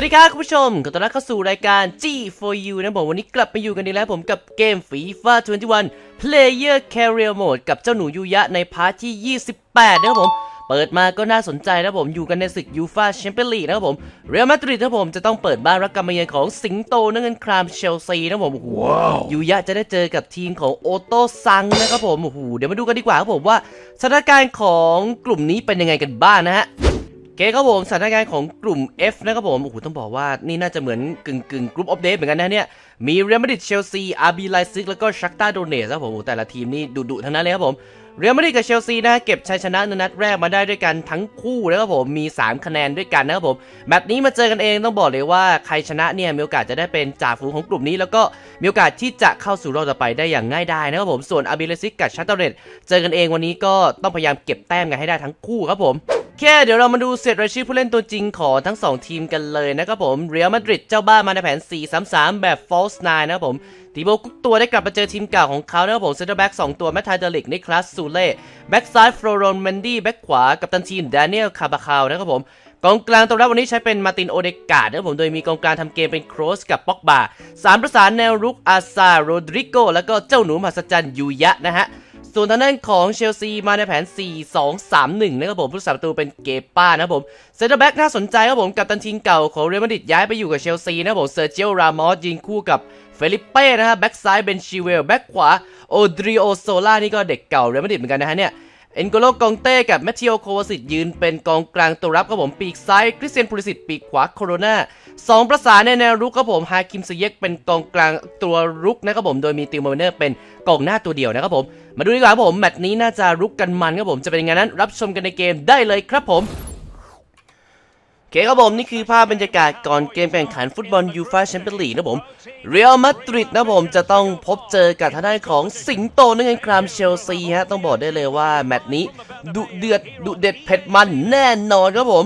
วัสดีครับคุณผู้ชม ขอต้อนรับเข้าสู่รายการ G for You นะผมวันนี้กลับมาอยู่กันอีกแล้วผมกับเกม FIFA 21 Player Career Mode กับเจ้าหนูยูยะในพาร์ทที่ 28 นะครับผม เปิดมาก็น่าสนใจนะครับผมอยู่กันในศึกยูฟาแชมเปี้ยนลีกนะครับผม เรอัลมาดริดนะครับผมจะต้องเปิดบ้านรับการมาเยือนของสิงโตนักเงินครามเชลซีนะครับผมโอ้โหยูยะจะได้เจอกับทีมของโอโต้ซังนะครับผมโอ้โหเดี๋ยวมาดูกันดีกว่าครับผมว่าสถานการณ์ของกลุ่มนี้เป็นยังไงกันบ้างนะฮะโอ เคครับผมสถานการณ์ของกลุ่ม F นะครับผม โอ้โห ต้องบอกว่านี่น่าจะเหมือนกึ่งกึ่งกรุ๊ปอัปเดตเหมือนกันนะเนี่ย มีเรอัลมาดริดเชลซีอาร์บีไลซิกแล้วก็ชักตาโดเนสครับผม แต่ละทีมนี่ดุๆทั้งนั้นเลยครับผม เรอัลมาดริดกับเชลซีนะเก็บชัยชนะในนัดแรกมาได้ด้วยกันทั้งคู่นะครับผม มี 3 คะแนนด้วยกันนะครับผม แมตช์นี้มาเจอกันเองต้องบอกเลยว่าใครชนะเนี่ยมีโอกาสจะได้เป็นจ่าฝูงของกลุ่มนี้ แล้วก็มีโอกาสที่จะเข้าสู่รอบต่อไปได้อย่างง่ายดายนะครับผม ส่วนอาร์บีไลซิกกับชัตเตอร์เรตเจอกันเองวันนี้ก็ต้องพยายามเก็บแต้มกันให้ได้ทั้งคู่ครับผม แค่เดี๋ยวเรามาดูเซตรายชื่อผู้เล่นตัวจริงของทั้ง 2 ทีมกันเลยนะครับผมเรอัลมาดริดเจ้าบ้านมาในแผน 4-3-3 แบบ false nine นะครับผมทีโบกุกตัวได้กลับมาเจอทีมเก่าของเขานะครับผมเซนเตอร์แบ็ก2ตัวแมทไทเดลิกนิคลัสซูเล่แบ็กซ้ายฟลอรอนเมนดี้แบ็กขวากับตันทีมดานิเอลคาบาคาวนะครับผมกองกลางตัวรับวันนี้ใช้เป็นมาตินโอเดกาดนะครับผม โดยมีกองกลางทำเกมเป็นโครสกับป็อกบาสามประสานแนวรุกอาซาโรดริโก แล้วก็เจ้าหนูมหัศจรรย์ยูยะนะฮะ ส่วนทางด้านของเชลซีมาในแผน 4-2-3-1 นะครับผมผู้สาประตูเป็นเกป้านะครับผมเซนเตอร์แบ็กน่าสนใจครับผมกับตันทีมเก่าของเรอัลมาดริดย้ายไปอยู่กับเชลซีนะครับผมเซอร์เจียรามอสยิงคู่กับเฟลิปเป้นะฮะแบ็กซ้ายเบนชิเวลแบ็กขวาโอดริโอโซล่านี่ก็เด็กเก่าเรอัลมาดริดเหมือนกันนะฮะเนี่ย เอ็นโกโลกองเต้กับแมทธิโอโควาสิตยืนเป็นกองกลางตัวรับครับผมปีกซ้ายคริสเตียนพูลิสิตปีกขวาโคโรนาสองประสานในแนวรุกครับผมฮาคิมซเยกเป็นกองกลางตัวรุกนะครับผมโดยมีติวมาเนอร์เป็นกองหน้าตัวเดียวนะครับผมมาดูดีกว่าครับผมแมตช์นี้น่าจะรุกกันมันครับผมจะเป็นยังไงนั้นรับชมกันในเกมได้เลยครับผม โอเคครับผม นี่คือภาพบรรยากาศก่อนเกมแข่งขันฟุตบอลยูฟาแชมเปี้ยนลีกนะผมเรอัลมาดริดนะผมจะต้องพบเจอกับทางด้านของสิงโตนักเงินครามเชลซีฮะ ต้องบอกได้เลยว่าแมตช์นี้ดุเดือดดุเด็ดเผ็ดมันแน่นอนครับผม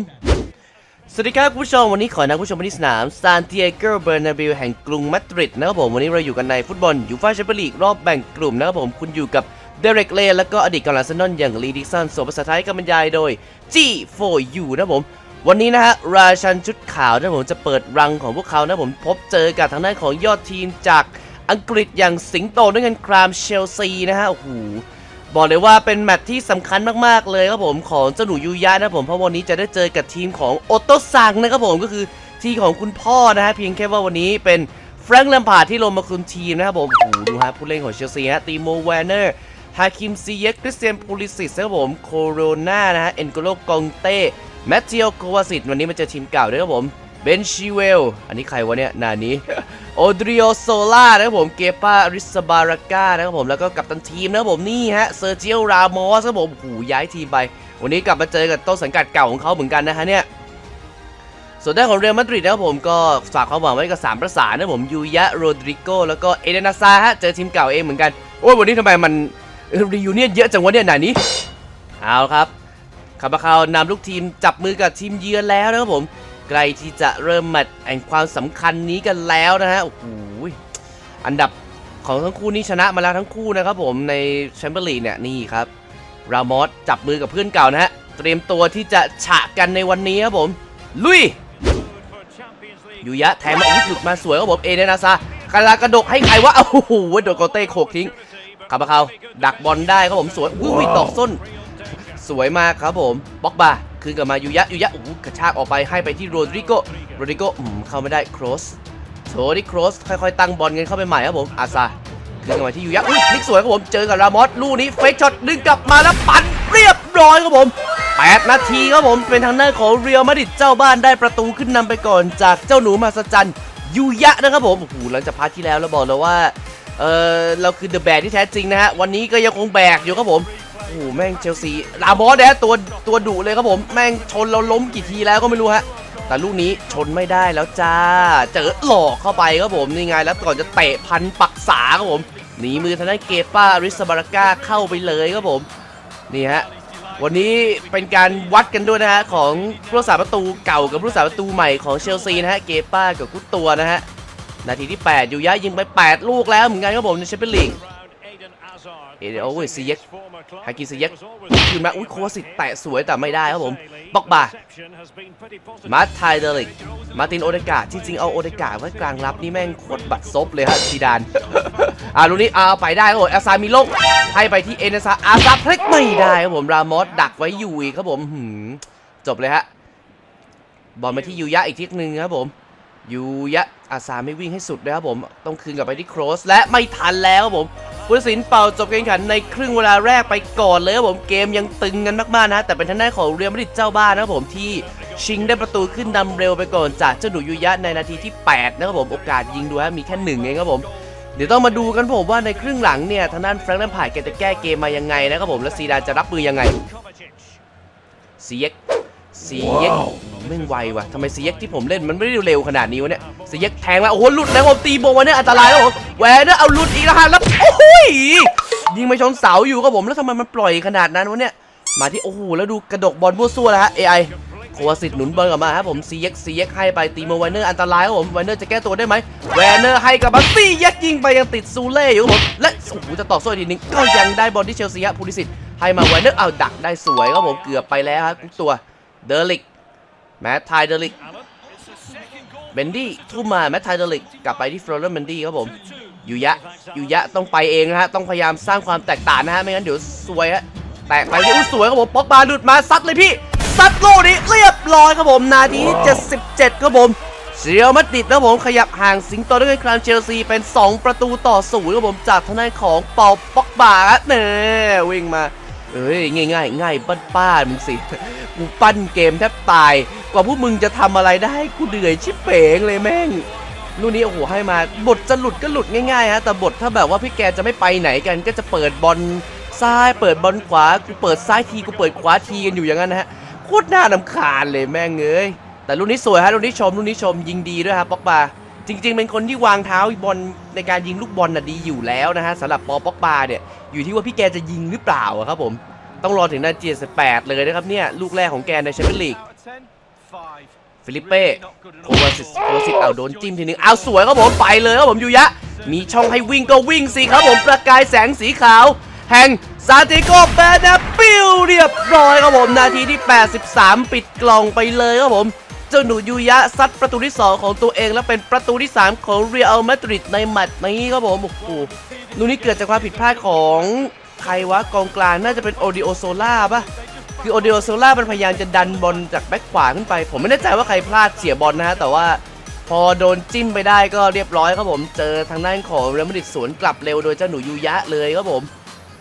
สวัสดีครับคุณผู้ชม วันนี้ขอนักผู้ชมมาที่สนามซานติเอโกเบอร์นาบิลแห่งกรุงมาดริดนะครับผม วันนี้เราอยู่กันในฟุตบอลยูฟาแชมเปี้ยนลีกรอบแบ่งกลุ่มนะครับผม คุณอยู่กับเดเร็กเลแล้วก็อดีตกองหลังอาร์เซนอลอย่างลีดิสันส่วนภาษาไทยก็บรรยายโดย G4U นะครับผม วันนี้นะฮะราชันชุดขาวนะผมจะเปิดรังของพวกเขานะผมพบเจอกับทางด้านของยอดทีมจากอังกฤษอย่างสิงโตด้วยกันครามเชลซีนะฮะโอ้โหบอกเลยว่าเป็นแมตช์ที่สำคัญมากๆเลยครับผมของเจ้าหนูยูยะนะผมเพราะวันนี้จะได้เจอกับทีมของโอโตซังนะครับผมก็คือทีมของคุณพ่อนะฮะเพียงแค่ว่าวันนี้เป็นแฟรงค์แลมพาร์ดที่ลงมาคุมทีมนะครับผมโอ้โหดูฮะผู้เล่นของเชลซีฮะตีโมแวนเนอร์ฮาคิมซีเยกคริสเตียนพูลิสิสนะครับผมโคโรนานะฮะเอ็นโกโลกองเต้ แมทธิโอโควาสิตวันนี้มาเจอทีมเก่าด้วยครับผมเบนชิเวล อันนี้ใครวะเนี่ยหนานี้ โอดริโอโซล่านะครับผม เกปาริสบาราก้านะครับผม แล้วก็กัปตันทีมนะครับผม นี่ฮะ เซอร์เจียรามอสครับผมหูย้ายทีมไป วันนี้กลับมาเจอกับต้นสังกัดเก่าของเขาเหมือนกันนะฮะเนี่ย ส่วนด้านของเรอัลมาดริดนะครับผมก็ฝากความหวังไว้กับสามประสานนะครับผมยูยะ โรดริโก แล้วก็เอเดนาซาฮะ เจอทีมเก่าเองเหมือนกัน โอ้ยวันนี้ทำไมมันรียูเนียเยอะจังวะเนี่ยไหนนี้ เอาครับ คาบาคาวนำลูกทีมจับมือกับทีมเยือนแล้วนะครับผมใกล้ที่จะเริ่มแมตช์แห่งความสำคัญนี้กันแล้วนะฮะโอ้โหอันดับของทั้งคู่นี้ชนะมาแล้วทั้งคู่นะครับผมในแชมเปี้ยนลีกเนี่ยนี่ครับรามอสจับมือกับเพื่อนเก่านะฮะเตรียมตัวที่จะฉะกันในวันนี้ครับผม ลุยยูยะแทงมาอุ้ยหลุดมาสวยครับผมเอเดนาซากำลังกระดกให้ใครวะโอ้โหโดนโกเต้โขกทิ้งคาบาคาวดักบอลได้ครับผมสวยอุ้ยตอกส้น สวยมากครับผมบ็อกบาคืนกลับมายูยะยูยะโอ้กระชากออกไปให้ไปที่โรดริโกโรดริโกอืมเข้าไม่ได้ครอสโถที่ครอสค่อยๆตั้งบอลกันเข้าไปใหม่ครับผมอาซาคืนกลับมาที่ยูยะอุ้ยพลิกสวยครับผมเจอกับรามอสลูกนี้เฟกช็อตดึงกลับมาแล้วปั่นเรียบร้อยครับผม8นาทีครับผมเป็นทางหน้าของเรียลมาดริดเจ้าบ้านได้ประตูขึ้นนำไปก่อนจากเจ้าหนูมาสจันยูยะนะครับผมโอ้โหหลังจากพาร์ทที่แล้วเราบอกแล้วว่าเออเราคือเดอะแบกที่แท้จริงนะฮะวันนี้ก็ยังคงแบกอยู่ครับผม หแม่งเชลซีลามอสเนี่ยตัวตัวดุเลยครับผม แม่งชนเราล้มกี่ทีแล้วก็ไม่รู้ฮะ แต่ลูกนี้ชนไม่ได้แล้วจ้า เจอหลอกเข้าไปครับผมนี่ไงแล้วก่อนจะเตะพันปักษาครับผมหนีมือทางด้านเกป้าริสบาราก้าเข้าไปเลยครับผมนี่ฮะวันนี้เป็นการวัดกันด้วยนะฮะของผู้รักษาประตูเก่ากับผู้รักษาประตูใหม่ของเชลซีนะฮะเกป้ากับกุตตัวนะฮะนาทีที่ 8 อยู่ยะยิงไป 8 ลูกแล้วเหมือนกันครับผมในแชมเปี้ยนลีก เอเดโอเวซีเย็กฮากิซีเย็กคืนมาอุ้ยโคสิตแตะสวยแต่ไม่ได้ครับผมบอกบามาร์ทไทเดลิก มาร์ตินโอเดกาจริงๆเอาโอเดกาไว้กลางรับนี่แม่งโคตรบัดซบเลยฮะซีดานอ่าลูกนี้เอาไปได้ครับผมอาซามีโลกให้ไปที่เอเนซาอาซาพลิกไม่ได้ครับผมรามอสดักไว้อยู่อีกครับผมหืมจบเลยฮะบอลมาที่ยูยะอีกทีหนึ่งครับผมยูยะอาซาไม่วิ่งให้สุดนะครับผม ต้องคืนกลับไปที่โครสและไม่ทันแล้วครับผม ผู้ตัดสินเป่าจบการแข่งขันในครึ่งเวลาแรกไปก่อนเลยครับผมเกมยังตึงกันมากๆนะ แต่เป็นทางด้านของเรียลมาดริดเจ้าบ้านนะครับผมที่ชิงได้ประตูขึ้นนำเร็วไปก่อนจากเจ้าหนูยูยะในนาทีที่ 8 นะครับผมโอกาสยิงดูฮะมีแค่หนึ่งเองครับผมเดี๋ยวต้องมาดูกันผมว่าในครึ่งหลังเนี่ยทางด้านแฟรงค์แลมพาร์ดแกจะแก้เกมมายังไงนะครับผมและซีดานจะรับมือยังไงซีเอ็กซีเอ็ กแม่งไวว่ะทำไมซีเอ็กที่ผมเล่นมันไม่ได้เร็วขนาดนี้วะเนี่ยซีเอ็กแทงมาโอ้โหหลุดแล้วผมตีโบวันเนี่ยอันตรายแล้วผมแหวนเนี่ยเอาหลุดอีกแล้วฮะแล้วโอ้โหยยิงไปชนเสาอยู่ครับผมแล้วทำไมมันปล่อยขนาดนั้นวะเนี่ยมาที่โอ้โหแล้วดูกระดกบอลมั่วซั่วแล้วฮะ AI โควาสิตหนุนบอลกลับมาครับผมซีเอ็กซีเอ็กให้ไปตีโมไวเนอร์อันตรายครับผมไวเนอร์จะแก้ตัวได้ไหมแวนเนอร์ให้กลับมาซีเอ็กยิงไปยังติดซูเล่อยู่ครับผมและโอ้โหจะต่อโซ่อีกทีนึงก็ยังได้บอลที่เชลซีฮะพูลิสิตให้มาไวเนอร์เอาดักได้สวยครับผมเกือบไปแล้วครับทุกตัว เดอร์ลิก แมทไทเดลิก เบนดี้ทุ่มมาแมทไทเดลิก กลับไปที่ฟลอเรนเบนดี้ครับผมยูยะยูยะต้องไปเองนะฮะ ต้องพยายามสร้างความแตกต่างนะฮะ ไม่งั้นเดี๋ยวสวยฮะ แตกไปที่อุ้ยสวยครับผม ป๊อกบาหลุดมาซัดเลยพี่ ซัดโลกนี้เรียบร้อยครับผม นาทีที่ 77ครับผมเซียวมัดดิดนะครับผมขยับห่างสิงโตด้วยครามเชลซีเป็น 2 ประตูต่อศูนย์ครับผมจากทางด้านของเปาป๊อกบาฮะเน่วิ่งมา เอ้ยง่ายง่ายง่ายป้านป้ามึงสิกูปั้นเกมแทบตาย กว่าพวกมึงจะทำอะไรได้กูเหนื่อยชิบเป๋งเลยแม่งลูกนี้โอ้โหให้มาบทจะหลุดก็หลุดง่ายๆฮะแต่บทถ้าแบบว่าพี่แกจะไม่ไปไหนกัน ก็จะเปิดบอลซ้ายเปิดบอลขวากูเปิดซ้ายทีกูเปิดขวาทีกันอยู่อย่างนั้นนะฮะโคตรน่านำคาญเลยแม่งเอ้ยแต่ลูกนี้สวยฮะลูกนี้ชมลูกนี้ชมยิงดีด้วยครับป๊อกบา จริง ๆ เป็นคนที่วางเท้าบอลในการยิงลูกบอลน่ะดีอยู่แล้วนะฮะสำหรับปอป๊อกบาเนี่ยอยู่ที่ว่าพี่แกจะยิงหรือเปล่าอะครับผมต้องรอถึงนาที78เลยนะครับเนี่ยลูกแรกของแกในแชมเปี้ยนลีกฟิลิปเป้โควาซิสโควาซิสเอาโดนจิ้มทีนึงเอาสวยครับผมไปเลยครับผมยูยะ มีช่องให้วิ่งก็วิ่งสิครับผมประกายแสงสีขาว แห่งซาติโกเบเนปิลเรียบร้อยครับผมนาทีที่ 83 ปิดกล่องไปเลยครับผม เจ้าหนูยูยะซัดประตูที่ 2 ของตัวเอง และเป็นประตูที่ 3 ของเรอัลมาดริดในแมตช์นี้ครับผมโอ้โหลูกนี้เกิดจากความผิดพลาดของใครวะกองกลางน่าจะเป็นโอดิโอโซล่าปะคือโอเดโอโซล่ามันพยายามจะดันบอลจากแบ็คขวาขึ้นไป ผมไม่แน่ใจว่าใครพลาดเสียบอลนะฮะแต่ว่าพอโดนจิ้มไปได้ก็เรียบร้อยครับผม เจอทางด้านของเรอัลมาดริดสวนกลับเร็วโดยเจ้าหนูยูยะเลยครับผม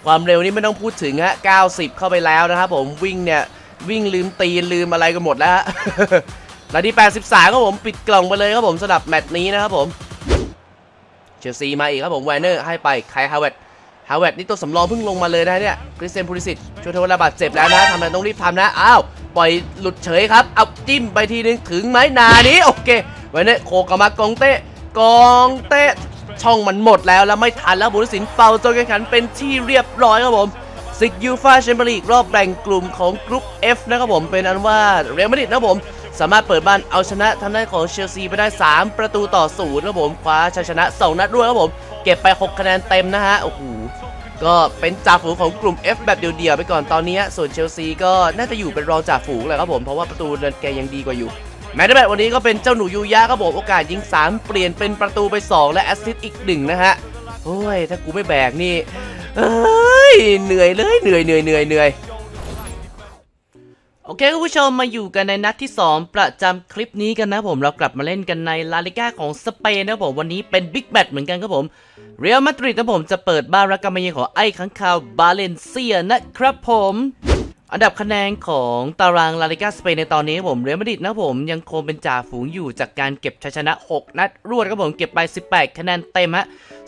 ความเร็วนี่ไม่ต้องพูดถึงฮะ90 เข้าไปแล้วนะครับผมวิ่งเนี่ยวิ่งลืมตีนลืมอะไรกันหมดแล้ว ฮะนาที83 ครับผมปิดกล่องไปเลยครับผมสำหรับแมตช์นี้นะครับผมเชลซีมาอีกครับผมแวนเนอร์ให้ไปไคฮาวเวตฮาวเวตนี่ตัวสำรองเพิ่งลงมาเลยนะเนี่ยคริสเตนพูลิสิตช่วยเทวดาบาดเจ็บแล้วนะทำอะไรต้องรีบทำนะอ้าวปล่อยหลุดเฉยครับเอาจิ้มไปทีนึงถึงไหมนานี้โอเคแวนเนอร์โคกมากองเตะกองเตะช่องมันหมดแล้วแล้วไม่ทันแล้วบุรสินเป่าจนแข่งขันเป็นที่เรียบร้อยครับผมซิกยูฟาแชมเปี้ยนลีกรอบแบ่งกลุ่มของกรุ๊ป F นะครับผมเป็นอันว่าเรอัลมาดริดนะครับผม สามารถเปิดบ้านเอาชนะทางด้านของเชลซีไปได้ 3 ประตูต่อศูนย์ครับผมคว้าชัยชนะ 2 นัดรวดครับผม เก็บไป 6 คะแนนเต็มนะฮะโอ้โหก็เป็นจ่าฝูงของกลุ่ม F แบบเดียวๆไปก่อนตอนนี้ ส่วนเชลซีก็น่าจะอยู่เป็นรองจ่าฝูงแหละครับผมเพราะว่าประตูเดินแกยังดีกว่าอยู่แมตช์แบตวันนี้ก็เป็นเจ้าหนูยูยะครับผมโอกาสยิง 3 เปลี่ยนเป็นประตูไป 2 และแอสซิสต์อีก 1 นะฮะโอ้ยถ้ากูไม่แบกนี่เอ้ยเหนื่อยเลยเหนื่อยเหนื่อยเหนื่อยเหนื่อย โอเคคุณผู้ชมมาอยู่กันในนัดที่ 2 ประจำคลิปนี้กันนะผมเรากลับมาเล่นกันในลาลิก้าของสเปนนะผมวันนี้เป็นบิ๊กแมตช์เหมือนกันครับผมเรอัลมาดริดนะผมจะเปิดบ้านรับกามาเยของไอ้ขังคาวบาเลนเซียนะครับผม อันดับคะแนนของตารางลาลิกาสเปนในตอนนี้ครับผมเรอัลมาดริดนะผมยังคงเป็นจ่าฝูงอยู่จากการเก็บชัยชนะ 6 นัดรวดครับผมเก็บไป 18 คะแนนเต็มฮะ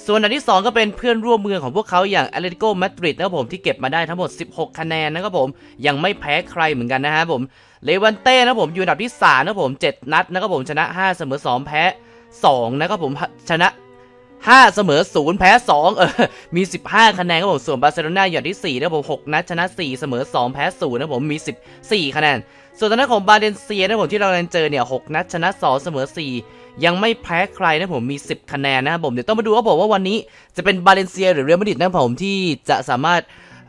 ส่วนอันที่ 2 ก็เป็นเพื่อนร่วมเมืองของพวกเขาอย่างแอตเลติโกมาดริดนะครับผมที่เก็บมาได้ทั้งหมด 16 คะแนนนะครับผมยังไม่แพ้ใครเหมือนกันนะฮะผมเลวันเต้นะครับผมอยู่อันดับที่3นะครับผม 7 นัดนะครับผมชนะ 5 เสมอ 2 แพ้ 2 นะครับผมชนะ 5 เสมอ 0 แพ้ 2 เออ มี 15 คะแนนครับผม ส่วนบาร์เซโลนาอยู่อันที่ 4 นะครับผม 6 นัดชนะ 4 เสมอ 2 แพ้ 0 นะครับผม มี 14 คะแนน ส่วนทางด้านของบาเดนเซียนะผมที่เรากำลังเจอเนี่ยหนัดชนะ 2 เสมอ 4 ยังไม่แพ้ใครนะผมมี 10 คะแนนนะครับผมเดี๋ยวต้องมาดูว่าบอกว่าวันนี้จะเป็นบาเลนเซียหรือเรอัลมาดริดนะผมที่จะสามารถ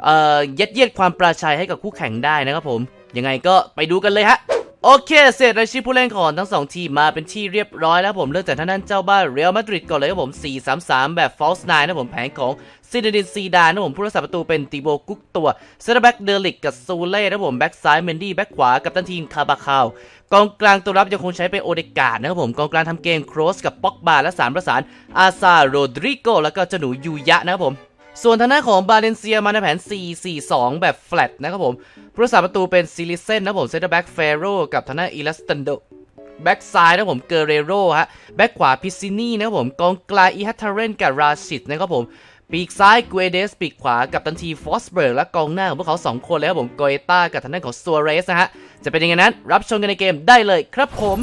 เอ่อยัดเยียดความปราชัยให้กับคู่แข่งได้นะครับผมยังไงก็ไปดูกันเลยฮะ โอเค เสร็จรายชื่อผู้เล่นของทั้งสองทีมมาเป็นที่เรียบร้อยแล้วผมเริ่มจากท่านนั้นเจ้าบ้านเรอัลมาดริดก่อนเลยครับผม 4-3-3 แบบ false nine นะผมแผนของซินเดดินซีดานนะผมผู้รักษาประตูเป็นติโบกุกตัวเซนเตอร์แบ็กเดลิกกับซูเล่นะผมแบ็กซ้ายเมนดี้แบ็กขวากับตันทีมคาบาคาวกองกลางตัวรับยังคงใช้เป็นโอเดกาดนะครับผมกองกลางทำเกมโครสกับป็อกบาและสามประสานอาซาโรดริโกแล้วก็เจหนูยูยะนะครับผม ส่วนทางด้านของบาเลนเซียมาในแผน 4-4-2 แบบ flat นะครับผมผู้รักษาประตูเป็นซิลิเซนนะผมเซนเตอร์แบ็กเฟโรกับทางด้านอีลัสตันโดแบ็กซ้ายนะผมเกเรโรฮะแบ็กขวาพิซินี่นะครับผมกองกลางอีฮัตเทเรนกับราชิดนะครับผมปีกซ้ายก u เดสปีกขวากับตันทีฟอสเบิร์กและกองหน้าของพวกเขา 2 คนเลยครับผมโกเอต้ากับทางด้านของซัวเรสนะฮะจะเป็นยังไงนั้นรับชมกันในเกมได้เลยครับผม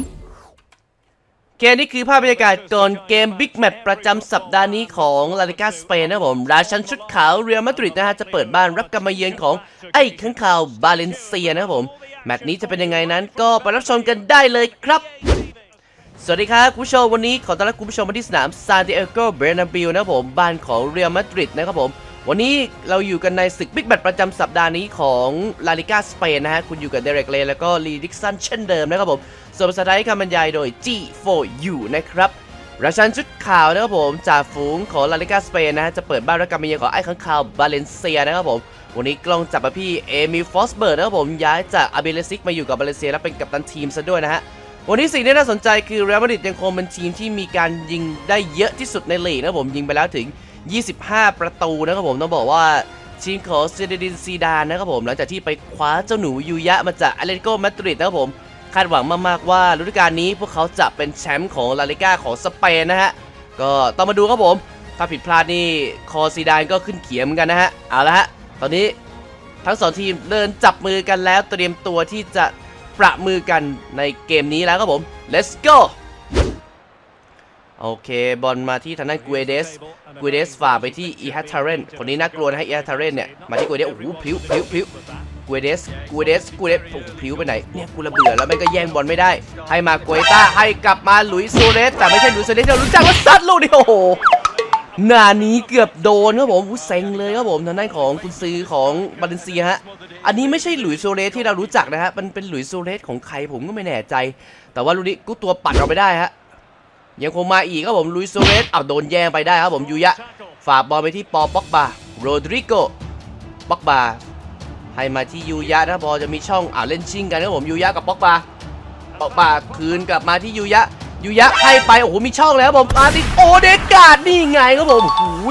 เกมนี้คือภาพบรรยากาศก่อนเกมบิ๊กแมตช์ประจำสัปดาห์นี้ของลาลิกาสเปนนะผมราชันชุดขาวเรียลมาดริดนะฮะจะเปิดบ้านรับการมาเยือนของไอ้ข้างข่าวบาเลนเซียนะครับผม แมตช์นี้จะเป็นยังไงนั้นก็ไปรับชมกันได้เลยครับ สวัสดีครับคุณผู้ชมวันนี้ขอต้อนรับคุณผู้ชมมาที่สนามซานติเอโกเบรนาบิลนะครับผมบ้านของเรียลมาดริดนะครับผม วันนี้เราอยู่กันในศึกบิ๊กแมตประจำสัปดาห์นี้ของลาลิกาสเปนนะฮะ คุณอยู่กับเดเรกเลแล้วก็ลีดิกสันเช่นเดิมนะครับผมส่วนภาษาไทยคำบรรยายโดย G4U นะครับราชันชุดขาวนะครับผมจ่าฝูงของลาลิกาสเปนนะฮะ จะเปิดบ้านรับการมาเยือนของไอ้ข้างคาวบาเลนเซียนะครับผม วันนี้กล้องจับมาพี่เอมิลฟอสเบิร์ดนะครับผมย้ายจากอาเบเลซิกมาอยู่กับบาเลนเซียและเป็นกัปตันทีมซะด้วยนะฮะวันนี้สิ่งที่น่าสนใจคือเรอัลมาดริดยังคงเป็นทีมที่มีการยิงได้เยอะที่สุดในลีกนะครับผมยิงไปแล้วถึง 25 ประตูนะครับผมต้องบอกว่าทีมของเซเดดินซีดานนะครับผมหลังจากที่ไปคว้าเจ้าหนูยูยะมาจากอเลติโกมาดริดนะครับผมคาดหวังมากๆว่าฤดูกาลนี้พวกเขาจะเป็นแชมป์ของลาลิก้าของสเปนนะฮะก็ต้องมาดูครับผมถ้าผิดพลาดนี่คอซีดานก็ขึ้นเขียมกันนะฮะเอาละฮะตอนนี้ทั้งสองทีมเดินจับมือกันแล้วเตรียมตัวที่จะประมือกันในเกมนี้แล้วครับผม let's go โอเค บอลมาที่ทางด้านกูเอเดสกูเอเดสฝ่าไปที่อีฮัตทาเรนคนนี้น่ากลัวนะฮะอีฮัตทาเรนเนี่ย มาที่กูเอเดสโอ้โหพลิ้วพลิ้วพลิ้วกูเอเดสกูเอเดสกูเอเดสโอ้โหพลิ้วไปไหน เนี่ยกูระเบื่อแล้วแม่ก็แย่งบอลไม่ได้ ให้มาโกเอต้าให้กลับมาลุยส์โซเรสแต่ไม่ใช่ลุยส์โซเรสที่เรารู้จักว่าซัดลูกนี่โอ้โหหน้านี้เกือบโดนครับผมอู้เซ็งเลยครับผมทางด้านของคุณซื้อของบาเลนเซียฮะ อันนี้ไม่ใช่หลุยโซเรสที่เรารู้จักนะฮะ มันเป็นหลุยโซเรสของใครผมก็ไม่แน่ใจ แต่ว่าลูกนี้กูตัวปัดเราไปได้ฮะ ยังคงมาอีกครับผมลุยโซเรสอ้าโดนแย่งไปได้ครับผมยูยะ ฝากบอลไปที่ปอป็อกบาโรดริโกป็อกบาให้มาที่ยูยะนะพอจะมีช่องอ่าเล่นชิงกันครับผมยูยะกับป็อกบาป็อกบาคืนกลับมาที่ยูยะยูยะให้ไปโอ้โหมีช่องแล้วครับผมอาติโอเดกาดนี่ไงครับผมโอ้โห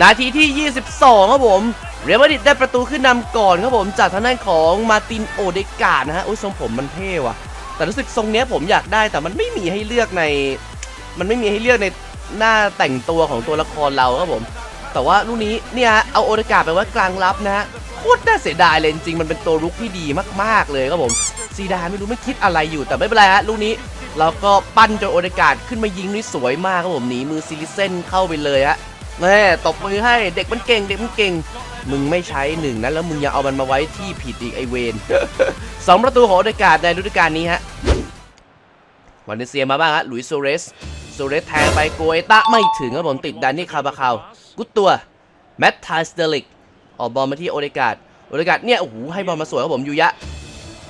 นาทีที่ 22 ครับผม เรอัลมาดริดได้ประตูขึ้นนำก่อนครับผมจากทางด้านของมาตินโอเดกาดนะฮะโอ้ยทรงผมมันเท่ว่ะ แต่รู้สึกทรงเนี้ยผมอยากได้แต่มันไม่มีให้เลือกใน มันไม่มีให้เลือกในหน้าแต่งตัวของตัวละครเราครับผม แต่ว่าลูกนี้เนี่ยเอาโอเดกาไปว่ากลางรับนะฮะโคตรน่าเสียดายเลยจริงมันเป็นตัวรุกที่ดีมากๆเลยครับผมซีดานไม่รู้ไม่คิดอะไรอยู่แต่ไม่เป็นไรฮะลูกนี้เราก็ปั้นจนโอเดกาขึ้นมายิงนี่สวยมากครับผมหนีมือซิลิเซนเข้าไปเลยฮะแม่ตบมือให้เด็กมันเก่งเด็กมันเก่งมึงไม่ใช้หนึ่งนะแล้วมึงยังเอามันมาไว้ที่ผิดอีกไอเวนสองประตูของโอเดกาในฤดูกาลนี้ฮะวันเดเซียมาบ้างฮะลุยโซเรส ซเรสแทงไปโกเอตะไม่ถึงครับผมติดดันนี่คาบาคาวกุดตัวแมตทาสเตลิกออกบอลมาที่โอเดกาดโอเดกาดเนี่ยโอ้โหให้บอลมาสวยครับผมยูยะ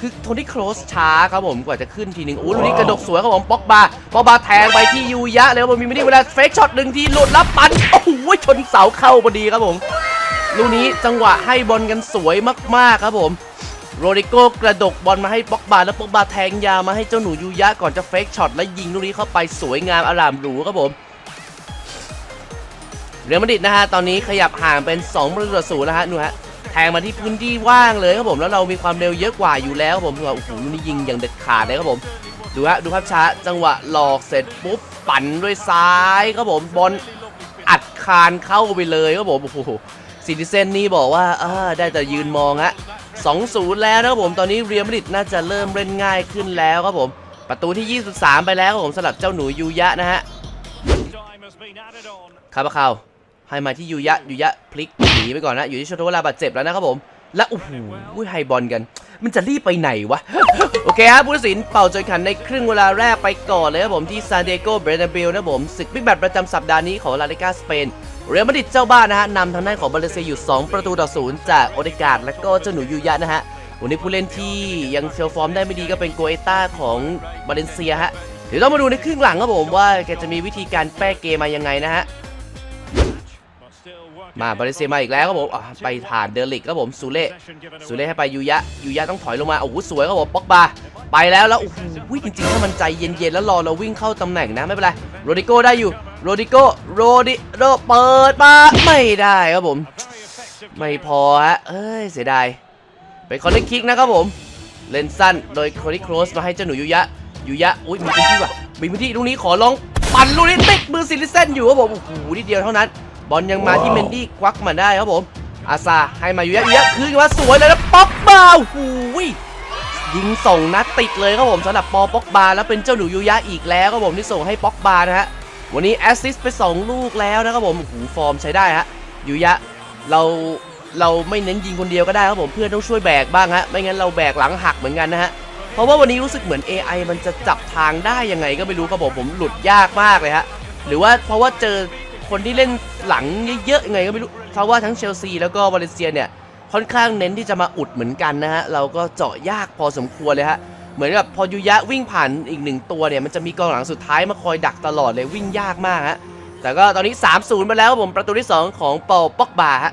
คือโทนี่โครสช้าครับผมกว่าจะขึ้นทีนึงโอ้ลูกนี้กระดกสวยครับผมป็อกบาป็อกบาแทงไปที่ยูยะแล้วผมมีไมินิเวลาเฟกช็อตหนึ่งทีหลุดแล้วปันโอ้โหชนเสาเข้าพอดีครับผมลูกนี้จังหวะให้บอลกันสวยมากๆครับผม โรดิโกกระดกบอลมาให้ป็อกบาแล้วป็อกบาแทงยาวมาให้เจ้าหนูยูยะก่อนจะเฟกช็อตและยิงลูกนี้เข้าไปสวยงามอารามหรูครับผมเรอัลมาดริดนะฮะตอนนี้ขยับห่างเป็น2ประตูต่อศูนย์แล้วฮะนูฮะแทงมาที่พื้นที่ว่างเลยครับผมแล้วเรามีความเร็วเยอะกว่าอยู่แล้วครับผมถือว่าโอ้โหลูกนี้ยิงอย่างเด็ดขาดเลยครับผมดูฮะดูภาพช้าจังหวะหลอกเสร็จปุ๊บปั่นด้วยซ้ายครับผมบอลอัดคานเข้าไปเลยครับผมโอ้โหซิติเซนนี่บอกว่าออได้แต่ยืนมองฮะ 2-0 แล้วนะครับผมตอนนี้เรียมาริดน่าจะเริ่มเล่นง่ายขึ้นแล้วครับผมประตูที่ 23 ไปแล้วครับผมสำหรับเจ้าหนูยูยะนะฮะคาบาคาให้มาที่ยูยะยูยะพลิกหนีไปก่อนนะอยู่ที่ชโตเวลาบาดเจ็บแล้วนะครับผมและโอ้โหไฮบอลกัน มันจะรีบไปไหนวะ โอเคครับผู้ตัดสินเป่าจนขันในครึ่งเวลาแรกไปก่อนเลยครับผมที่ซานดิเอโกเบรนาเบลนะครับผมศึกบิ๊กแบตประจำสัปดาห์นี้ของลาลิกาสเปน เรอัลมาดริดเจ้าบ้านนะฮะนำทางด้านของบาเลเซียอยู่ 2 ประตูต่อศูนย์จากโอเดการ์ดและก็เจ้าหนูยูยะนะฮะวันนี้ผู้เล่นที่ยังเชลฟอร์มได้ไม่ดีก็เป็นโกเอต้าของบาเลนเซียฮะเดี๋ยวต้องมาดูในครึ่งหลังครับผมว่าแกจะมีวิธีการแป้เกมมายังไงนะฮะมาบาเลเซียมาอีกแล้วครับผมไปผ่านเดลิกครับผมซูเล่ซูเล่ให้ไปยูยะยูยะต้องถอยลงมาโอ้โหสวยครับผมป็อกบาไปแล้วแล้วโอ้โหจริงๆถ้ามันใจเย็นๆแล้วรอเราวิ่งเข้าตำแหน่งนะไม่เป็นไร โรดิโก้ได้อยู่โรดิโก้โรดิโรเปิดมาไม่ได้ครับผม ไม่พอฮะเอ้ยเสียดายเป็นคอนเนคคิกนะครับผมเล่นสั้นโดยโคดิโครสมาให้เจ้าหนูยูยะยูยะอุ้ยมีพื้นที่ว่ะมีพื้นที่ตรงนี้ขอลองปั่นลูกนี้ติดมือซิลิเซนอยู่ครับผมโอ้โหนิดเดียวเท่านั้น บอลยังมาที่เมนดี้ควักมาได้ครับผมอาซาให้มายูยะยูยะคืนมาสวยเลยแล้วป๊อกบาโอ้โห ยิงส่งนัดติดเลยครับผมสำหรับปอป๊อกบาแล้วเป็นเจ้าหนูยูยะอีกแล้วครับผมที่ส่งให้ป๊อกบานะฮะวันนี้แอสซิสไปสองลูกแล้วนะครับผมโอ้โหฟอร์มใช้ได้ฮะยูยะเราเราไม่เน้นยิงคนเดียวก็ได้ครับผมเพื่อนต้องช่วยแบกบ้างฮะไม่งั้นเราแบกหลังหักเหมือนกันนะฮะเพราะว่าวันนี้รู้สึกเหมือน AI มันจะจับทางได้ยังไงก็ไม่รู้ครับผมผมหลุดยากมากเลยฮะหรือว่าเพราะว่าเจอคนที่เล่นหลังเยอะๆยังไงก็ไม่รู้เพราะว่าทั้งเชลซีแล้วก็วาเลนเซียเนี่ย ค่อนข้างเน้นที่จะมาอุดเหมือนกันนะฮะเราก็เจาะยากพอสมควรเลยฮะเหมือนกับพอยูยะวิ่งผ่านอีกหนึ่งตัวเนี่ยมันจะมีกองหลังสุดท้ายมาคอยดักตลอดเลยวิ่งยากมากฮะแต่ก็ตอนนี้ 3-0ไปแล้วครับผมประตูที่ 2 ของเปาปอกบาฮะ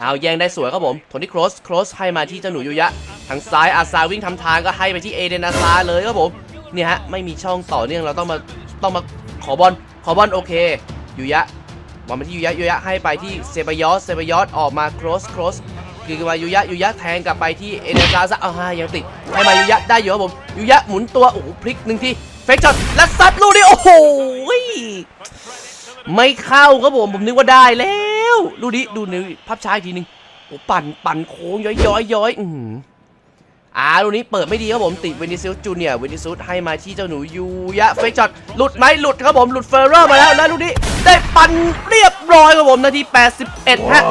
เอาแย่งได้สวยครับผมโทนี่โครสโครสให้มาที่เจ้าหนูยูยะ ทางซ้ายอาซาวิ่งทำทางก็ให้ไปที่เอเดนอาซาเลยครับผมเนี่ยฮะไม่มีช่องต่อเนื่องเราต้องมาต้องมาขอบอลขอบอลโอเคยูยะ บอลมาที่ยูยะยูยะให้ไปที่เซบายอสเซบายอสออกมาโครสโครสคือมายูยะยูยะแทงกลับไปที่เอเดนอาซาอ้ายังติดให้มายูยะได้อยู่ครับผมยูยะหมุนตัวโอ้โหพลิกหนึ่งทีเฟกช็อตและซัดลูกนี้โอ้โหไม่เข้าครับผมผมนึกว่าได้แล้วดูดิดูในภาพช้าอีกทีนึงโอ้ปั่นปั่นโค้งย้อยย้อยย้อยอื อหืออ่าลูกนี้เปิดไม่ดีครับผมติดเวนิซิลจูเนียร์เวนิซุสให้มาที่เจ้าหนูยูยะเฟกช็อตหลุดไหมหลุดครับผมหลุดเฟอร์เรอร์มาแล้วแล้วลูกนี้ได้ปั่นเรียบร้อยครับผมนาที 81 ฮะ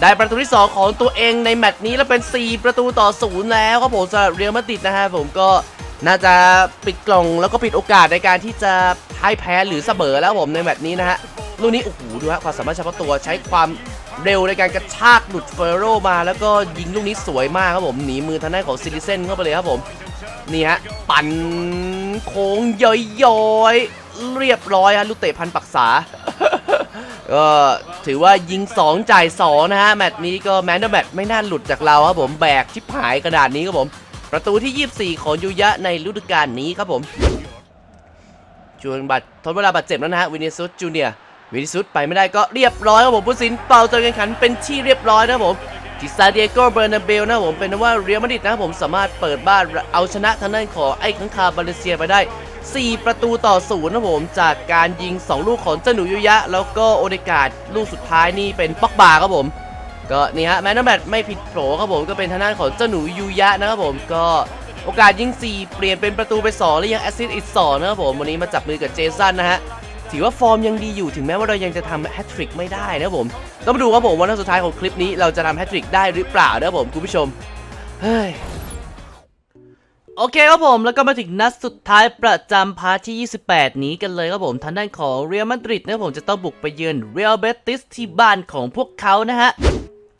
ได้ประตูที่ 2 ของตัวเองในแมตช์นี้แล้วเป็น 4 ประตูต่อศูนย์แล้วครับผมสำหรับเรียลมาดริดนะฮะผมก็น่าจะปิดกล่องแล้วก็ปิดโอกาสในการที่จะพ่ายแพ้หรือเสมอแล้วผมในแมตช์นี้นะฮะลูกนี้โอ้โหดูฮะความสามารถเฉพาะตัวใช้ความ เร็วในการกระชากหลุดเฟอร์โรมา แล้วก็ยิงลูกนี้สวยมากครับผมหนีมือทางด้านของซิลิเซนเข้าไปเลยครับผมนี่ฮะปั่นโค้งย้อยๆเรียบร้อยฮะลูกเตะพันปักษาก็ถือว่ายิง 2 จ่าย 2 นะฮะ แมตช์นี้ก็แมนเดอร์แมตช์ไม่น่าหลุดจากเราครับผมแบกชิบหายขนาดนี้ครับผม ประตูที่ 24 ของยูยะในฤดูกาลนี้ครับผมจวนบัตรทดเวลาบาดเจ็บแล้วนะฮะวินิซุสจูเนียร์ วินิซุสไปไม่ได้ก็เรียบร้อยครับผมผู้สินเป่าตัวแข่งขันเป็นที่เรียบร้อยนะครับผมที่ซาเดียโกเบอร์นาเบลนะครับผมเป็นว่าเรียลมาดริดนะครับผมสามารถเปิดบ้านเอาชนะทางด้านของไอ้ขังคาบาเลเซียไปได้ 4 ประตูต่อศูนย์นะครับผมจากการยิง 2 ลูกของเจ้าหนูยุยะ แล้วก็โอเดกาดลูกสุดท้ายนี่เป็นป็อกบาครับผม ก็นี่ฮะแมนนแมตไม่ผิดโผครับผมก็เป็นทางด้านของเจ้าหนูยูยะนะครับผมก็โอกาสยิง 4 เปลี่ยนเป็นประตูไป 2 และยังแอสซิสต์อีก2นะครับผมวันนี้มาจับมือกับเจสันนะฮะ ถือว่าฟอร์มยังดีอยู่ถึงแม้ว่าเรายังจะทำแฮตทริกไม่ได้นะผม ต้องมาดูครับผมว่านัดสุดท้ายของคลิปนี้เราจะทำแฮตทริกได้หรือเปล่านะครับผมคุณผู้ชม เฮ้ยโอเคครับผม แล้วก็มาถึงนัดสุดท้ายประจำพาร์ทที่ 28 นี้กันเลยครับผมทางด้านของเรอัลมาดริดนะครับผมจะต้องบุกไปเยือนเรอัลเบติสที่บ้านของพวกเขานะฮะ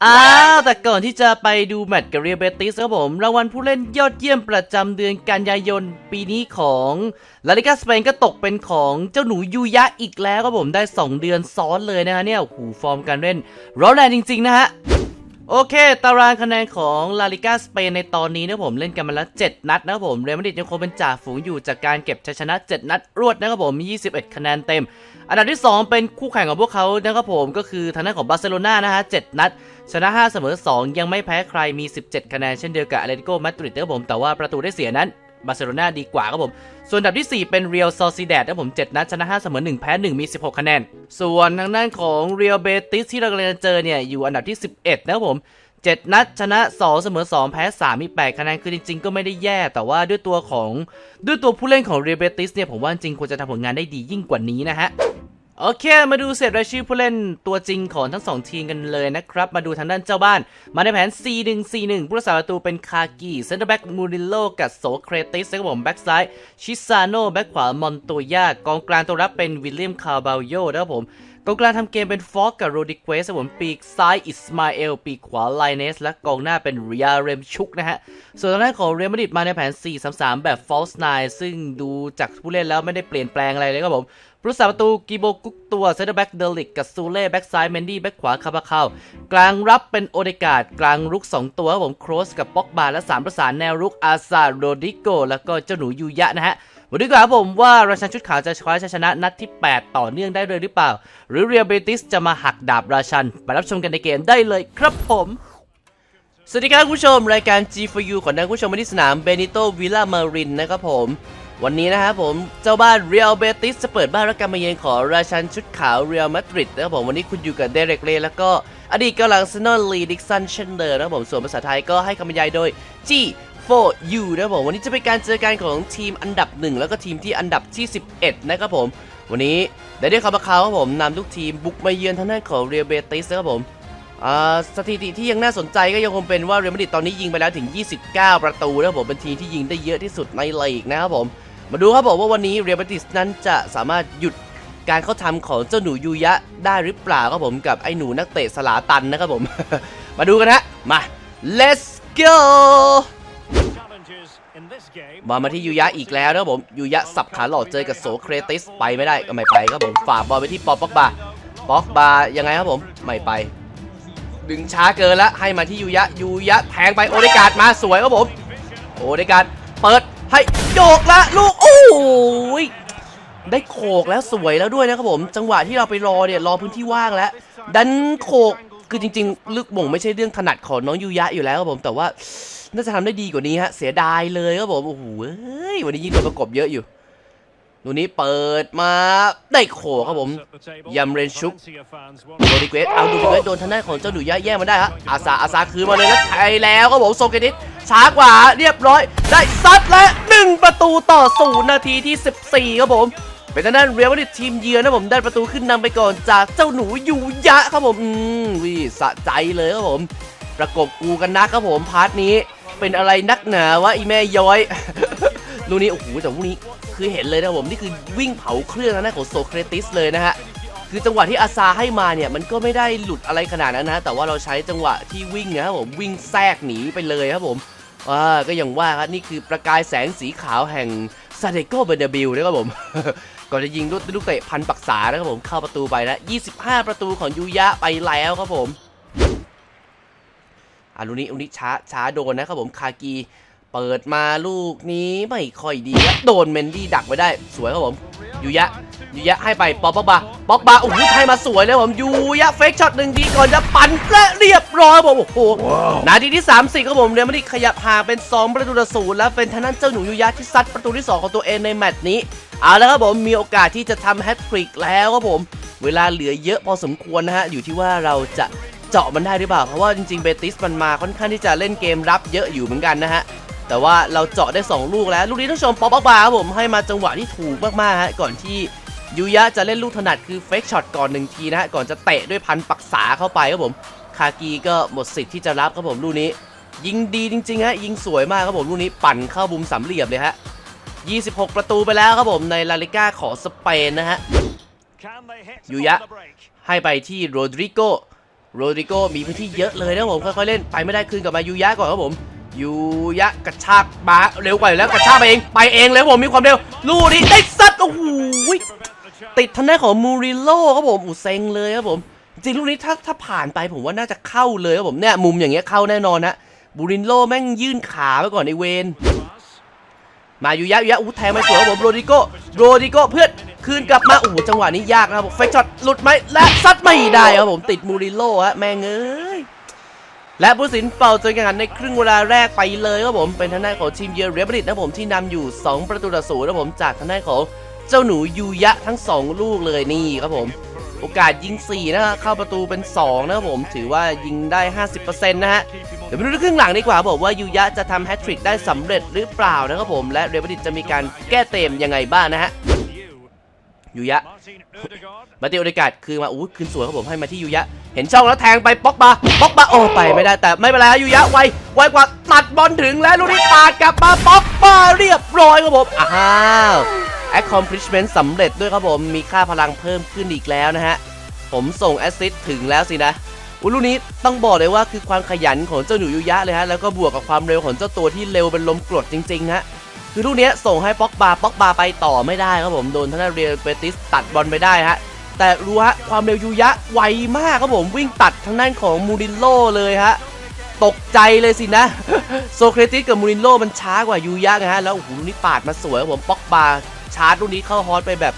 อ้าวแต่ก่อนที่จะไปดูแมตช์กับเรียเบติสครับผมรางวัลผู้เล่นยอดเยี่ยมประจำเดือนกันยายนปีนี้ของลาลิกาสเปนก็ตกเป็นของเจ้าหนูยูยะอีกแล้วครับผมได้ 2 เดือนซ้อนเลยนะฮะเนี่ยหูฟอร์มการเล่นร้อนแรงจริง ๆ นะฮะ โอเค ตารางคะแนนของลาลิกาสเปนในตอนนี้นะผมเล่นกันมาแล้ว 7 นัดนะครับผมเรอัลมาดริดยังคงเป็นจ่าฝูงอยู่จากการเก็บชัยชนะ 7 นัดรวดนะครับผมมี 21 คะแนนเต็ม อันดับที่ 2 เป็นคู่แข่งของพวกเขานะครับผมก็คือทางด้านของบาร์เซโลนานะฮะ 7 นัด ชนะ 5 เสมอ 2 ยังไม่แพ้ใครมี 17 คะแนนเช่นเดียวกับอาเลติโกมาดริดนะครับผมแต่ว่าประตูได้เสียนั้น บาร์เซโลนาดีกว่าครับผม ส่วนอันดับที่ 4 เป็นเรียลซอซิแดดครับผม 7 นัดชนะ 5 เสมอ 1 แพ้ 1 มี 16 คะแนน ส่วนทางด้านของเรียลเบติสที่เรากำลังจะเจอเนี่ย อยู่อันดับที่ 11 นะครับผม 7 นัดชนะ 2 เสมอ 2 แพ้ 3 มี 8 คะแนน คือจริง ๆ ก็ไม่ได้แย่ แต่ว่าด้วยตัวของด้วยตัวผู้เล่นของเรียลเบติสเนี่ยผมว่าจริงควรจะทำผลงานได้ดียิ่งกว่านี้นะฮะ โอเค มาดูเสร็จรายชื่อผู้เล่นตัวจริงของทั้งสองทีมกันเลยนะครับ มาดูทางด้านเจ้าบ้าน มาในแผน 4-1-4-1 ผู้รักษาประตูเป็นคากิเซนเตอร์แบ็กมูริโลกับโสเครติสนะครับผมแบ็กซ้าย ชิซาโนแบ็กขวามอนโตยากองกลางตัวรับเป็นวิลเลียมคาร์บาโยนะครับผมกองกลางทำเกมเป็นฟอกกับโรดิเควสครับผมปีกซ้ายอิสมาเอลปีกขวาไลเนส และกองหน้าเป็นเรียเรมชุกนะฮะ ส่วนทางด้านของเรอัลมาดริดมาในแผน 4-3-3 แบบ false nine ซึ่งดูจากผู้เล่นแล้วไม่ได้เปลี่ยนแปลงอะไรเลยครับผม ผู้รักษาประตูกิโบกุกตัวเซนเตอร์แบ็กเดลิกกับซูเล่แบ็กซ้ายเมนดี้แบ็กขวาคาบาคากลางรับเป็นโอเดกาดกลางรุก 2 ตัวครับผมโครสกับป็อกบาและ 3 ประสานแนวรุกอาซาโรดิโก แล้วก็เจ้าหนูยูยะนะฮะมาดูดีกว่าครับผมว่าราชันชุดขาวจะคว้าชัยชนะนัดที่ 8 ต่อเนื่องได้เลยหรือเปล่า หรือเรียเบติสจะมาหักดาบราชัน ไปรับชมกันในเกมได้เลยครับผมสวัสดีครับคุณผู้ชม รายการ G4U ขอนักผู้ชมมาที่สนามเบนิโตวิลล่ามารินนะครับผม วันนี้นะครับผมเจ้าบ้านเรียลเบติสจะเปิดบ้านรับการมาเยือนของราชันชุดขาวเรียลมาดริดนะครับผมวันนี้คุณอยู่กับเดเรกเลแล้วก็อดีตกำลังซนอลลีดิกสันเชนเดิมนะครับผมส่วนภาษาไทยก็ให้คำบรรยายโดย G4U นะครับผมวันนี้จะเป็นการเจอกันของทีมอันดับ 1 แล้วก็ทีมที่อันดับที่ 11 นะครับผม วันนี้ได้ได้ข่าวมาข่าวครับผมนำทุกทีมบุกมาเยือนทางด้านของเรียลเบติสนะครับผมสถิติที่ยังน่าสนใจก็ยังคงเป็นว่าเรอัลมาดริดตอนนี้ยิงไปแล้วถึง 29 ประตูนะครับผมเป็นทีมที่ยิงได้เยอะที่สุดในลีกนะครับผม มาดูครับผมว่าวันนี้เรอัลมาดริดนั้นจะสามารถหยุดการเข้าทำของเจ้าหนูยูยะได้หรือเปล่าครับผมกับไอ้หนูนักเตะสลาตันนะครับผม มาดูกันฮะมา let's go มามาที่ยูยะอีกแล้วนะครับผมยูยะสับขาหลอกเจอกับโสเครติสไปไม่ได้ก็ไม่ไปครับผมฝากบอลไปที่ปอปอกบาปอกบายังไงครับผมไม่ไป ดึงช้าเกินแล้วให้มาที่ยูยะยูยะแทงไปโอเดกาดมาสวยครับผมโอเดกาดเปิด ให้โยกละลูก โอ้ยได้โขกแล้วสวยแล้วด้วยนะครับผม จังหวะที่เราไปรอเนี่ยรอพื้นที่ว่างแล้ว ดันโขกคือจริงๆ ลึกบ่งไม่ใช่เรื่องถนัดของน้องยูยะอยู่แล้วครับผมแต่ว่าน่าจะทำได้ดีกว่านี้ฮะเสียดายเลยครับผมโอ้โหวันนี้ยิงโดนประกบเยอะอยู่ ดูนี้เปิดมาได้โขกครับผมยำเรนชุกโดดิเกตเอาโดดิเกตโดนทางด้านของเจ้าหนูยะแย่งมาได้ฮะอาซาอาซาคืนมาเลยแล้วไทยแล้วครับผมโซเกนิสช้ากว่าเรียบร้อย ได้ซัดและ1ประตูต่อศูนย์นาทีที่ 14 ครับผมเป็นทางด้านเรียลมาดริดทีมเยือนนะผมได้ประตูขึ้นนำไปก่อนจากเจ้าหนูยูยะครับผมอืมวิสะใจเลยครับผม ประกบกูกันนักครับผมพาร์ทนี้ เป็นอะไรนักหนาวะอีแม่ย้อย ลูกนี้โอ้โหแต่ลูกนี้ คือเห็นเลยนะผมนี่คือวิ่งเผาเครื่องทางด้านของโซเครติสเลยนะฮะคือจังหวะที่อาซาให้มาเนี่ยมันก็ไม่ได้หลุดอะไรขนาดนั้นนะแต่ว่าเราใช้จังหวะที่วิ่งนะครับผมวิ่งแทรกหนีไปเลยครับผมอ่าก็อย่างว่าครับนี่คือประกายแสงสีขาวแห่งซาเดโกเบเดบิลนะครับผมก่อนจะยิงลูกลูกเตะพันปักษานะครับผมเข้าประตูไปแล้ว25 ประตูของยูยะไปแล้วครับผมอ่าลูกนี้ลูกนี้ช้าช้าโดนนะครับผมคากี เปิดมาลูกนี้ไม่ค่อยดีโดนเมนดี้ดักไว้ได้ สวยครับผมยูยะยูยะให้ไปปอปบาปอกบาโอ้โหให้มาสวยเลยผมยูยะเฟกช็อตหนึ่งทีก่อนจะปั่นและเรียบร้อยครับผมโอ้โหนาทีที่ 30ครับผมเรอัลมาดิขยับห่างเป็น 2 ประตูต่อศูนย์แล้วเป็นทางด้านเจ้าหนูยูยะที่ซัดประตูที่ 2 ของตัวเองในแมตช์นี้เอาแล้วครับผมมีโอกาสที่จะทำแฮตทริกแล้วครับผม เวลาเหลือเยอะพอสมควรนะฮะอยู่ที่ว่าเราจะเจาะมันได้หรือเปล่าเพราะว่าจริงๆเบติสมันมาค่อนข้างที่จะเล่นเกมรับเยอะอยู่เหมือนกันนะฮะ แต่ว่าเราเจาะได้ 2 ลูกแล้ว ลูกนี้ต้องชมป๊อปอักบาครับผมให้มาจังหวะที่ถูกมากๆฮะก่อนที่ยูยะจะเล่นลูกถนัดคือเฟกช็อตก่อนหนึ่งทีนะฮะก่อนจะเตะด้วยพันปักษาเข้าไปครับผมคากีก็หมดสิทธิ์ที่จะรับครับผมลูกนี้ ยิงดีจริงๆฮะยิงสวยมากครับผมลูกนี้ปั่นเข้าบุมสามเหลี่ยมเลยฮะ26 ประตูไปแล้วครับผมในลาลิก้าของสเปนนะฮะยูยะให้ไปที่โรดริโกโรดริโกมีพื้นที่เยอะเลยนะครับผมค่อยๆเล่นไปไม่ได้คืนกลับมายูยะก่อนครับผม ยูยะกระชากมาเร็วกว่าอยู่แล้วกระชากไปเองไปเองเลยผมมีความเร็วลูกนี้ได้ซัดโอ้โหติดทางด้านของมูริโลครับผมอูเซ็งเลยครับผมจริงลูกนี้ถ้าถ้าผ่านไปผมว่าน่าจะเข้าเลยครับผมเนี่ยมุมอย่างเงี้ยเข้าแน่นอนนะบูรินโลแม่งยื่นขาไปก่อนไอเวนมาอยู่ยะอยู่ยะอู้แทงไม่สวยครับผมโรดิโกโรดิโกเพื่อนคืนกลับมาโอ้โหจังหวะนี้ยากนะครับผมเฟกช็อตหลุดไหมและซัดไม่ได้ครับผมติดมูริโลฮะแม่งเอ้ย และผู้สินเป่าจนกันในครึ่งเวลาแรกไปเลยครับผมเป็นทางด้านของทีมเยือนเรอัลมาดริดนะผมที่นำอยู่ 2 ประตูต่อศูนย์นะครับผมจากทางด้านของเจ้าหนูยูยะทั้ง 2 ลูกเลยนี่ครับผม โอกาสยิง 4 นะฮะเข้าประตูเป็น 2 นะครับผมถือว่ายิงได้ 50%นะฮะเดี๋ยวมาดูในครึ่งหลังดีกว่าบอกว่ายูยะจะทำแฮตทริกได้สำเร็จหรือเปล่านะครับผมและเรอัลมาดริดจะมีการแก้เต็มยังไงบ้างนะฮะ ยูยะ Martin Ødegaard. มาติโอเดกาดคือมาอู้คืนสวยครับผมให้มาที่ยูยะ เห็นช่องแล้วแทงไปป๊อกบาป๊อกบาโอ้ไปไม่ได้แต่ไม่เป็นไรฮะยูยะไวไวกว่าตัดบอลถึงแล้วลูกนี้ปาดกลับมาป๊อกบาเรียบร้อยครับผมอ้าว accomplishment สำเร็จด้วยครับผมมีค่าพลังเพิ่มขึ้นอีกแล้วนะฮะผมส่งแอสซิสต์ถึงแล้วสินะอุยลูกนี้ต้องบอกเลยว่าคือความขยันของเจ้าหนูยูยะเลยฮะแล้วก็บวกกับความเร็วของเจ้าตัวที่เร็วเป็นลมกรดจริงๆฮะ คือลูกเนี้ยส่งให้ป็อกบาป็อกบาไปต่อไม่ได้ครับผมโดนทางด้านเรียเบติสตัดบอลไปได้ฮะแต่รู้ฮะความเร็วยูยะไวมากครับผมวิ่งตัดทางด้านของมูรินโญ่เลยฮะตกใจเลยสินะ โซเครติสกับมูรินโญ่มันช้ากว่ายูยะไงฮะแล้วโอ้โหลูกนี้ปาดมาสวยครับผมป็อกบาชาร์จลูกนี้เข้าฮอตไปแบบ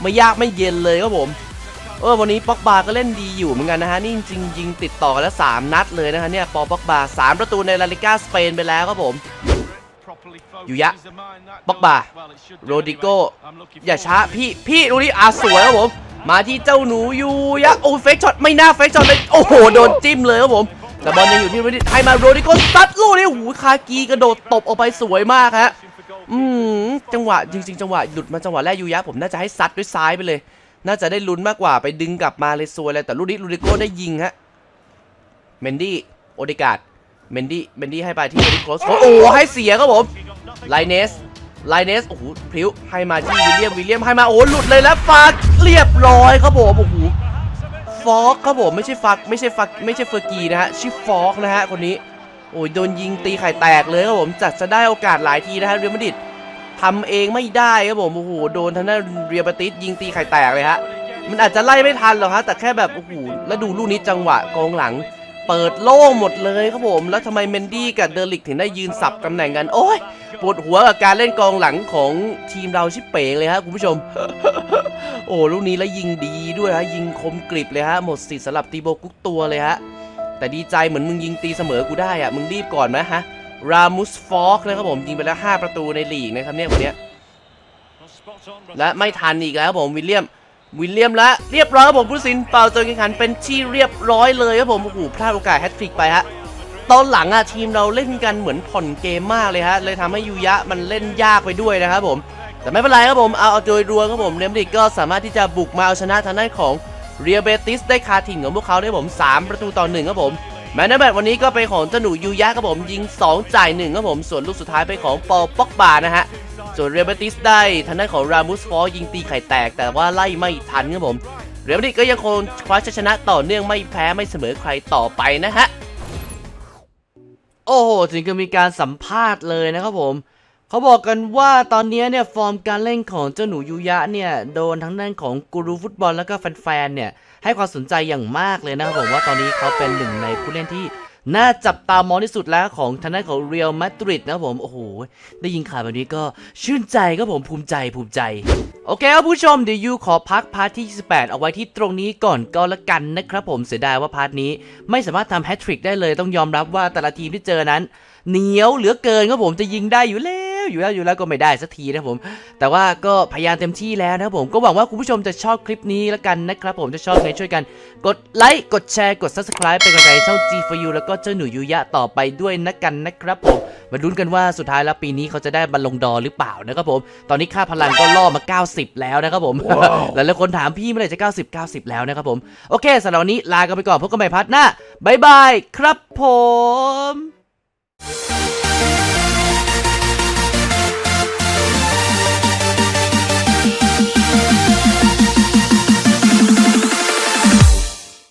ไม่ยากไม่เย็นเลยครับผมเออวันนี้ป็อกบาก็เล่นดีอยู่เหมือนกันนะฮะนี่จริงยิงติดต่อกันแล้ว 3 นัดเลยนะฮะเนี่ยปอป็อกบา3ประตูในลาลิก้าสเปนไปแล้วครับผม ยูยะป็อกบาโรดิโกอย่าช้าพี่พี่ดูนี่อาสวยครับผม มาที่เจ้าหนูยูยะโอ้เฟกช็อตไม่น่าเฟกช็อตเลยโอ้โหโดนจิ้มเลยครับผมแต่บอลยังอยู่ที่โรดิให้มาโรดิโกซัดลูกนี้โอ้โหคากีกระโดดตบออกไปสวยมากฮะอืมจังหวะจริงๆ จังหวะหลุดมาจังหวะแรกยูยะผมน่าจะให้ซัดด้วยซ้ายไปเลย น่าจะได้ลุ้นมากกว่าไปดึงกลับมาเลยสวยเลยแต่ลูกนี้โรดิโกได้ยิงฮะเมนดี้โอเดกาด เมนดี้เมนดี้ให้ไปที่โรดิโกโอ้โหให้เสียครับผมไลเนสไลเนสโอ้โหพริ้วให้มาที่วิลเลียมวิลเลียมให้มาโอ้หลุดเลยแล้วฟากเรียบร้อยครับผมโอ้โหฟอกครับผมไม่ใช่ฟักไม่ใช่ฟักไม่ใช่เฟอร์กีนะฮะชื่อฟอกนะฮะคนนี้โอ้ยโดนยิงตีไข่แตกเลยครับผมจัดจะได้โอกาสหลายทีนะฮะเรียมาดิดทำเองไม่ได้ครับผมโอ้โหโดนทางด้านเรียบติสยิงตีไข่แตกเลยฮะมันอาจจะไล่ไม่ทันหรอกฮะแต่แค่แบบโอ้โหแล้วดูลูกนี้จังหวะกองหลัง เปิดโล่งหมดเลยครับผม แล้วทำไมเมนดี้กับเดอริกถึงได้ยืนสับตำแหน่งกัน โอ้ยปวดหัวกับการเล่นกองหลังของทีมเราชิบเป๋งเลยฮะคุณผู้ชม โอ้ลูกนี้แล้วยิงดีด้วยฮะยิงคมกริบเลยฮะหมดสิทธิ์สำหรับตีโบกุ๊กตัวเลยฮะแต่ดีใจเหมือนมึงยิงตีเสมอกูได้อะมึงรีบก่อนไหมฮะรามุสฟอกนะครับผมยิงไปแล้ว 5 ประตูในลีกนะครับเนี่ยคนเนี้ยและไม่ทันอีกแล้วครับผมวิลเลียม วิลเลียมและเรียบร้อยครับผมผู้สินเป่าจนแข่งขันเป็นที่เรียบร้อยเลยครับผมโอ้โหพลาดโอกาสแฮตทริกไปฮะตอนหลังอะทีมเราเล่นกันเหมือนผ่อนเกมมากเลยฮะเลยทำให้ยูยะมันเล่นยากไปด้วยนะครับผม แต่ไม่เป็นไรครับผมเอาเอาโดยรวมครับผมเรอัลมดิกก็สามารถที่จะบุกมาเอาชนะทางด้านของเรียเบติสได้คาถิ่นของพวกเขาได้ผม 3 ประตูต่อ1ครับผม แมนนแบตวันนี้ก็เป็นของเจ้าหนูยูยะครับผมยิง 2 จ่าย1ครับผม ส่วนลูกสุดท้ายเป็นของปอปอกบานะฮะ ส่วนเรเบติสได้ทางด้านของรามุสฟอยิงตีไข่แตก แต่ว่าไล่ไม่ทันครับผม เรียลมาดริดก็ยังคงคว้าชัยชนะต่อเนื่องไม่แพ้ไม่เสมอใครต่อไปนะฮะ โอ้โหถึงกับมีการสัมภาษณ์เลยนะครับผมเขาบอกกันว่าตอนนี้เนี่ยฟอร์มการเล่นของเจ้าหนูยูยะเนี่ยโดนทั้งด้านของกูรูฟุตบอลแล้วก็แฟนๆเนี่ย ให้ความสนใจอย่างมากเลยนะครับผมว่าตอนนี้เขาเป็นหนึ่งในผู้เล่นที่น่าจับตามองที่สุดแล้วของทางด้านของเรียลมาดริดนะครับผมโอ้โห ได้ยินข่าวแบบนี้ก็ชื่นใจครับผมภูมิใจภูมิใจ โอเคครับผู้ชมเดี๋ยวยูขอพักพาร์ทที่ 28 เอาไว้ที่ตรงนี้ก่อนก็แล้วกันนะครับผมเสียดายว่าพาร์ทนี้ไม่สามารถทำแฮตทริกได้เลยต้องยอมรับว่าแต่ละทีมที่เจอนั้น เหนียวเหลือเกินครับผมจะยิงได้อยู่แล้ว อยู่แล้วอยู่แล้วก็ไม่ได้สักทีนะครับผม แต่ว่าก็พยายามเต็มที่แล้วนะครับผมก็หวังว่าคุณผู้ชมจะชอบคลิปนี้แล้วกันนะครับผมจะชอบไงช่วยกัน กดไลค์กดแชร์กด subscribe เป็นกำลังใจให้ช่อง G4U แล้วก็เจ้าหนูยูยะต่อไปด้วยนะกันนะครับผมมาลุ้นกันว่าสุดท้ายแล้วปีนี้เขาจะได้บอลลงดอร์หรือเปล่านะครับผม ตอนนี้ค่าพลังก็ล่อมา 90 แล้วนะครับผม หลายๆคนถามพี่เมื่อไหร่จะ 90 90 แล้วนะครับผม โอเคสำหรับวันนี้ลากันไปก่อนพบกันใหม่พาร์ทหน้าบายบายครับผม